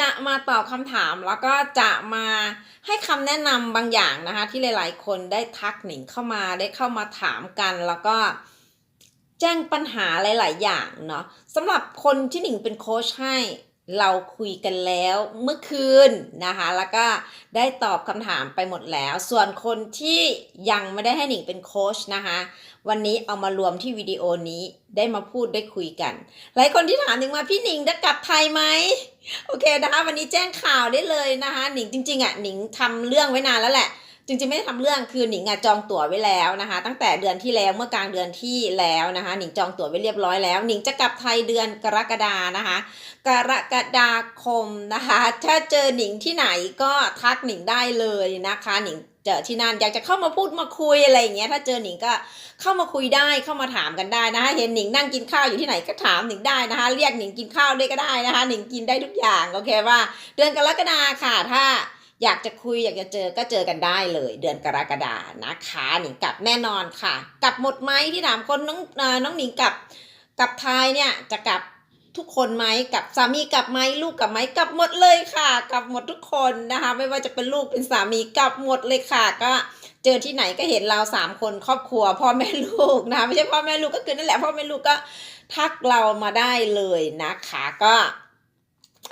จะมาตอบคำถามแล้วก็จะมาให้คำแนะนำบางอย่างนะคะ ที่หลาย ๆ คนได้ทักหนิงเข้ามาได้เข้ามาถามกันแล้วก็แจ้งปัญหาหลาย ๆ อย่างเนาะสำหรับคนที่หนิงเป็นโค้ชให้ เราคุยกันแล้วเมื่อคืนนะคะ แล้วก็ได้ตอบคำถามไปหมดแล้ว ส่วนคนที่ยังไม่ได้ให้หนิงเป็นโค้ชนะคะ วันนี้เอามารวมที่วิดีโอนี้ได้มาพูดได้คุยกัน หลายคนที่ถามถึงมาพี่หนิงได้กลับไทยไหมโอเคนะคะวันนี้แจ้งข่าวได้เลยนะคะ หนิงจริงๆอะหนิงทำเรื่องไว้นานแล้วแหละ จริงๆ ไม่ได้ทำเรื่องคือหนิงอะจองตั๋วไว้แล้วนะคะ ตั้งแต่เดือนที่แล้วเมื่อกลางเดือนที่แล้วนะคะ หนิงจองตั๋วไว้เรียบร้อยแล้วหนิงจะกลับไทยเดือนกรกฎานะคะ กรกฎาคมนะคะ ถ้าเจอหนิงที่ไหนก็ทักหนิงได้เลยนะคะหนิงเจอที่นั่นอยากจะเข้ามาพูดมาคุยอะไรอย่างเงี้ยถ้าเจอหนิงก็เข้ามาคุยได้เข้ามาถามกันได้นะคะเห็นหนิงนั่งกินข้าวอยู่ที่ไหนก็ถามหนิงได้นะคะ เรียกหนิงกินข้าวด้วยก็ได้นะคะหนิงกินได้ทุกอย่างโอเคว่า เดือนกรกฎาค่ะถ้า อยากจะคุยอยากจะเจอก็เจอกันได้เลย เดือนกรกฎานะคะหนิงกลับแน่นอนค่ะ กลับหมดไหมที่ถามคนน้องน้องหนิงกลับกลับไทยเนี่ยจะกลับทุกคนไหมกลับสามีกลับไหมลูกกลับไหมกลับหมดเลยค่ะกลับหมดทุกคนนะคะ ไม่ว่าจะเป็นลูกเป็นสามีกลับหมดเลยค่ะ ก็เจอที่ไหนก็เห็นเราสามคนครอบครัวพ่อแม่ลูกนะคะไม่ใช่พ่อแม่ลูกก็คือนั่นแหละพ่อแม่ลูกก็ทักเรามาได้เลยนะคะ ก็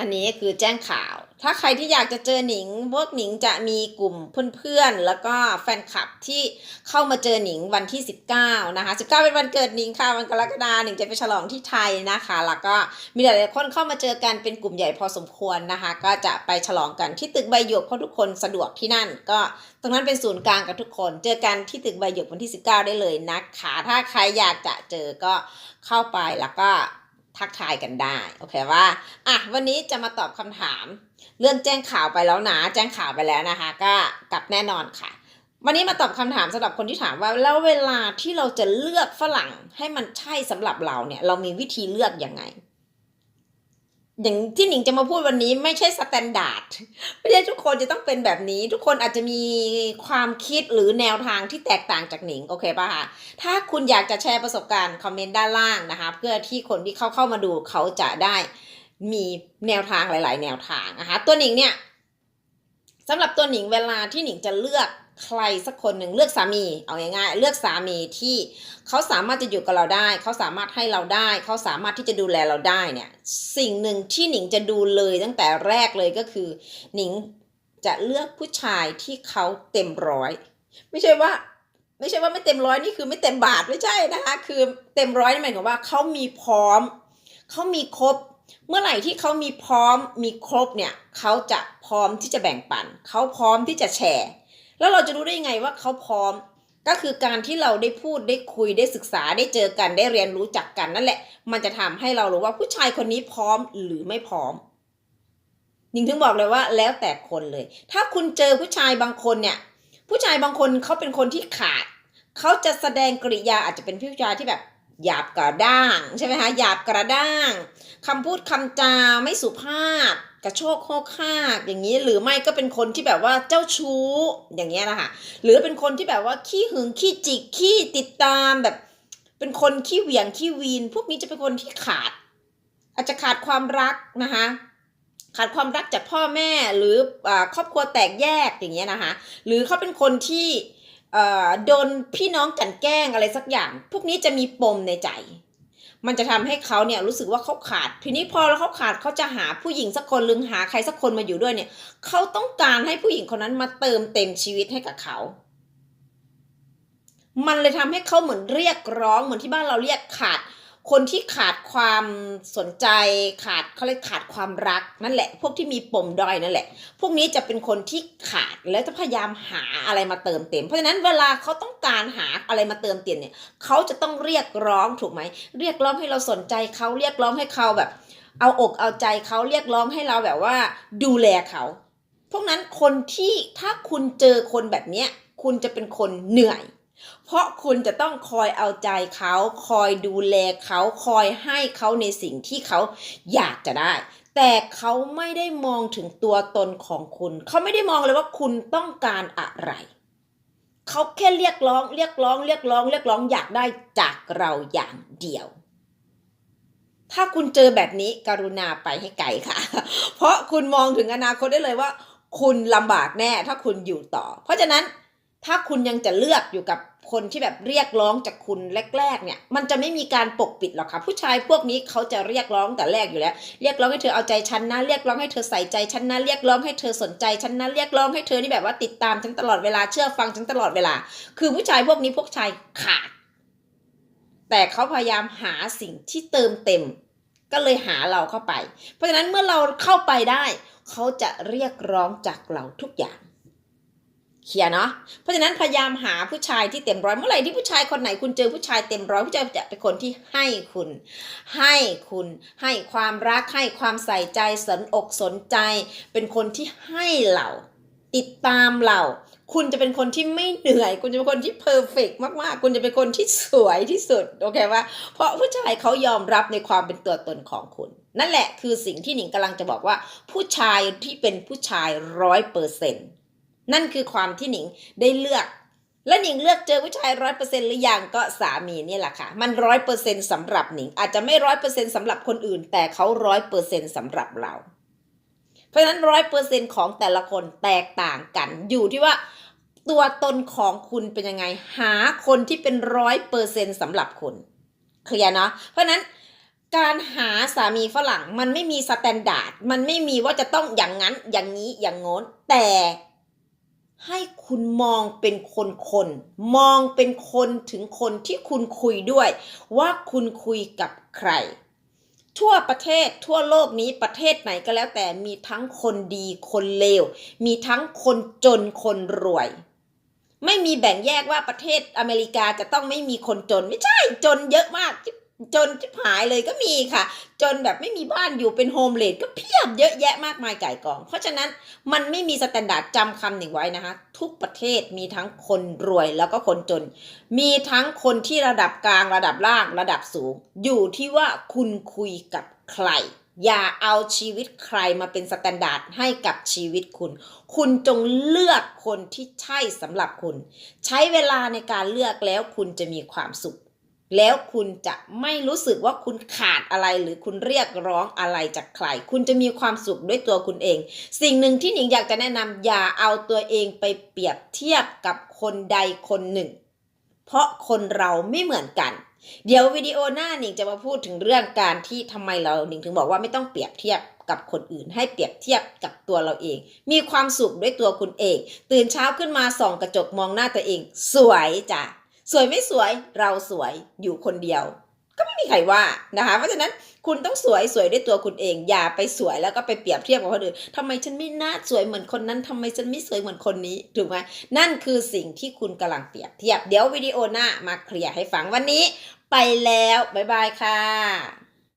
อันนี้คือแจ้งข่าว ถ้าใครที่อยากจะเจอหนิงพวกหนิงจะมีกลุ่มเพื่อนๆ แล้วก็แฟนคลับที่เข้ามาเจอหนิงวันที่ 19 นะคะ 19 เป็นวันเกิดหนิงค่ะ วันกรกฎาหนิงจะไปฉลองที่ไทยนะคะ แล้วก็มีหลายๆคนเข้ามาเจอกันเป็นกลุ่มใหญ่พอสมควรนะคะ ก็จะไปฉลองกันที่ตึกใบหยกเพราะทุกคนสะดวกที่นั่น ก็ตรงนั้นเป็นศูนย์กลางกับทุกคน เจอกันที่ตึกใบหยกวันที่ 19 ได้เลยนะคะ ถ้าใครอยากจะเจอก็เข้าไปแล้วก็ ทักทายกันได้โอเคว่าอะวันนี้จะมาตอบคำถาม เรื่องแจ้งข่าวไปแล้วนะ แจ้งข่าวไปแล้วนะคะ ก็กลับแน่นอนค่ะ วันนี้มาตอบคำถามสำหรับคนที่ถามว่าแล้วเวลาที่เราจะเลือกฝรั่งให้มันใช่สำหรับเราเนี่ย เรามีวิธีเลือกยังไง อย่างที่หนิงจะมาพูดวันนี้ไม่ใช่สแตนดาร์ดไม่ใช่ทุกคนจะต้องเป็นแบบนี้ ทุกคนอาจจะมีความคิดหรือแนวทางที่แตกต่างจากหนิงโอเคป่ะคะถ้าคุณอยากจะแชร์ประสบการณ์คอมเมนต์ด้านล่างนะคะ เพื่อที่คนที่เขาเข้ามาดูเขาจะได้มีแนวทางหลาย ๆ แนวทางนะคะตัวหนิงเนี่ยสำหรับตัวหนิงเวลาที่หนิงจะเลือก ใครสักคนหนึ่งเลือกสามีเอาง่ายๆเลือกสามีที่เขาสามารถจะอยู่กับเราได้ เขาสามารถให้เราได้ เขาสามารถที่จะดูแลเราได้เนี่ยสิ่งหนึ่งที่หนิงจะดูเลยตั้งแต่แรกเลยก็คือ หนิงจะเลือกผู้ชายที่เขาเต็มร้อย ไม่ใช่ว่า ไม่ใช่ว่าไม่เต็มร้อยนี่คือไม่เต็มบาทไม่ใช่นะคะคือเต็มร้อยนี่หมายความว่าเขามีพร้อมเขามีครบเมื่อไหร่ที่เขามีพร้อมมีครบเนี่ยเขาจะพร้อมที่จะแบ่งปันเขาพร้อมที่จะแชร์ แล้วเราจะรู้ได้ยังไงว่าเขาพร้อม ก็คือการที่เราได้พูดได้คุยได้ศึกษาได้เจอกันได้เรียนรู้จักกันนั่นแหละ มันจะทำให้เรารู้ว่าผู้ชายคนนี้พร้อมหรือไม่พร้อมนิงถึงบอกเลยว่าแล้วแต่คนเลย ถ้าคุณเจอผู้ชายบางคนเนี่ย ผู้ชายบางคนเขาเป็นคนที่ขาด เขาจะแสดงกริยาอาจจะเป็นผู้ชายที่แบบ หยาบกระด้างใช่ไหมคะหยาบกระด้างคำพูดคำจาไม่สุภาพกระโชกโคกคากอย่างนี้หรือไม่ก็เป็นคนที่แบบว่าเจ้าชู้อย่างเงี้ยนะคะหรือเป็นคนที่แบบว่าขี้หึงขี้จิกขี้ติดตามแบบ เป็นคนขี้เหวี่ยงขี้วีน พวกนี้จะเป็นคนที่ขาด อาจจะขาดความรักนะคะขาดความรักจากพ่อแม่หรืออครอบครัวแตกแยกอย่างเงี้ยนะคะหรือเขาเป็นคนที่ โดนพี่น้องกันแกล้งอะไรสักอย่าง พวกนี้จะมีปมในใจ มันจะทำให้เขาเนี่ยรู้สึกว่าเขาขาด ทีนี้พอแล้วเขาขาดเขาจะหาผู้หญิงสักคนหรือหาใครสักคนมาอยู่ด้วยเนี่ยเขาต้องการให้ผู้หญิงคนนั้นมาเติมเต็มชีวิตให้กับเขา มันเลยทำให้เขาเหมือนเรียกร้องเหมือนที่บ้านเราเรียกขาด คนที่ขาดความสนใจขาดเขาเรียกขาดความรักนั่นแหละ พวกที่มีปมด้อยนั่นแหละ พวกนี้จะเป็นคนที่ขาดแล้วจะพยายามหาอะไรมาเติมเต็ม เพราะฉะนั้นเวลาเขาต้องการหาอะไรมาเติมเต็มเนี่ยเขาจะต้องเรียกร้องถูกไหมเรียกร้องให้เราสนใจเขาเรียกร้องให้เขาแบบ เอาอกเอาใจเขาเรียกร้องให้เราแบบว่า ดูแลเขาพวกนั้นคนที่ถ้าคุณเจอคนแบบเนี้ยคุณจะเป็นคนเหนื่อย เพราะคุณจะต้องคอยเอาใจเขาคอยดูแลเขาคอยให้เขาในสิ่งที่เขาอยากจะได้ แต่เขาไม่ได้มองถึงตัวตนของคุณ เขาไม่ได้มองเลยว่าคุณต้องการอะไร เขาแค่เรียกร้อง เรียกร้อง เรียกร้อง เรียกร้องอยากได้จากเราอย่างเดียวถ้าคุณเจอแบบนี้กรุณาไปให้ไกลค่ะ เพราะคุณมองถึงอนาคตได้เลยว่า คุณลำบากแน่ถ้าคุณอยู่ต่อ เพราะฉะนั้น ถ้าคุณยังจะเลือกอยู่กับคนที่แบบเรียกร้องจากคุณแรก ๆ เนี่ย มันจะไม่มีการปกปิดหรอกค่ะ ผู้ชายพวกนี้เขาจะเรียกร้องแต่แรกอยู่แล้ว เรียกร้องให้เธอเอาใจฉันนะ เรียกร้องให้เธอใส่ใจฉันนะ เรียกร้องให้เธอสนใจฉันนะ เรียกร้องให้เธอนี่แบบว่าติดตามฉันตลอดเวลา เชื่อฟังฉันตลอดเวลา คือผู้ชายพวกนี้พวกชายขาด แต่เขาพยายามหาสิ่งที่เติมเต็ม ก็เลยหาเราเข้าไป เพราะฉะนั้นเมื่อเราเข้าไปได้ เขาจะเรียกร้องจากเราทุกอย่าง เคลียร์เนาะเพราะฉะนั้นพยายามหาผู้ชายที่เต็มร้อยเมื่อไหร่ที่ผู้ชายคนไหนคุณเจอผู้ชายเต็มร้อยผู้ชายจะเป็นคนที่ให้คุณ ให้คุณ ให้ความรักให้ความใส่ใจสนอกสนใจ เป็นคนที่ให้เราติดตามเรา คุณจะเป็นคนที่ไม่เหนื่อย คุณจะเป็นคนที่เพอร์เฟกมากๆ คุณจะเป็นคนที่สวยที่สุดโอเคปะเพราะผู้ชายเขายอมรับในความเป็นตัวตนของคุณ นั่นแหละคือสิ่งที่หนิงกำลังจะบอกว่า ผู้ชายที่เป็นผู้ชายร้อยเปอร์เซ็นต์ นั่นคือความที่หนิงได้เลือก และหนิงเลือกเจอผู้ชายร้อยเปอร์เซ็นต์หรือยังก็สามีนี่แหละค่ะ มันร้อยเปอร์เซ็นต์สำหรับหนิง อาจจะไม่ร้อยเปอร์เซ็นต์สำหรับคนอื่น แต่เขาร้อยเปอร์เซ็นต์สำหรับเรา เพราะฉะนั้นร้อยเปอร์เซ็นต์ของแต่ละคนแตกต่างกัน อยู่ที่ว่าตัวตนของคุณเป็นยังไง หาคนที่เป็นร้อยเปอร์เซ็นต์สำหรับคุณเคลียร์เนาะเพราะนั้นการหาสามีฝรั่งมันไม่มีสแตนดาร์ดมันไม่มีว่าจะต้องอย่างนั้นอย่างนี้อย่างโน้น แต่ ให้คุณมองเป็นคนคนมองเป็นคนถึงคนที่คุณคุยด้วย ว่าคุณคุยกับใคร ทั่วประเทศทั่วโลกนี้ประเทศไหนก็แล้วแต่มีทั้งคนดีคนเลว มีทั้งคนจนคนรวย ไม่มีแบ่งแยกว่าประเทศอเมริกาจะต้องไม่มีคนจน ไม่ใช่จนเยอะมาก จนจิบหายเลยก็มีค่ะ จนแบบไม่มีบ้านอยู่เป็นโฮมเลดก็เพียบเยอะแยะมากมายไก่กอง เพราะฉะนั้นมันไม่มีสแตนดาร์ดจำคำหนึ่งไว้นะคะ ทุกประเทศมีทั้งคนรวยแล้วก็คนจน มีทั้งคนที่ระดับกลางระดับล่างระดับสูง อยู่ที่ว่าคุณคุยกับใคร อย่าเอาชีวิตใครมาเป็นสแตนดาร์ดให้กับชีวิตคุณ คุณจงเลือกคนที่ใช่สำหรับคุณ ใช้เวลาในการเลือกแล้วคุณจะมีความสุข แล้วคุณจะไม่รู้สึกว่าคุณขาดอะไรหรือคุณเรียกร้องอะไรจากใคร คุณจะมีความสุขด้วยตัวคุณเอง สิ่งหนึ่งที่หนิงอยากจะแนะนำอย่าเอาตัวเองไปเปรียบเทียบกับคนใดคนหนึ่ง เพราะคนเราไม่เหมือนกัน เดี๋ยววิดีโอหน้าหนิงจะมาพูดถึงเรื่องการที่ทำไมเราหนิงถึงบอกว่าไม่ต้องเปรียบเทียบกับคนอื่นให้เปรียบเทียบกับตัวเราเอง มีความสุขด้วยตัวคุณเอง ตื่นเช้าขึ้นมาส่องกระจกมองหน้าตัวเอง สวยจ้ะ สวยไม่สวยเราสวยอยู่คนเดียว ก็ไม่มีใครว่านะคะ เพราะฉะนั้นคุณต้องสวยสวยด้วยตัวคุณเอง อย่าไปสวยแล้วก็ไปเปรียบเทียบกับคนอื่นทำไมฉันไม่น่าสวยเหมือนคนนั้นทำไมฉันไม่สวยเหมือนคนนี้ถูกไหมนั่นคือสิ่งที่คุณกำลังเปรียบเทียบเดี๋ยววิดีโอหน้ามาเคลียร์ให้ฟังวันนี้ ไปแล้วบ๊ายบายค่ะ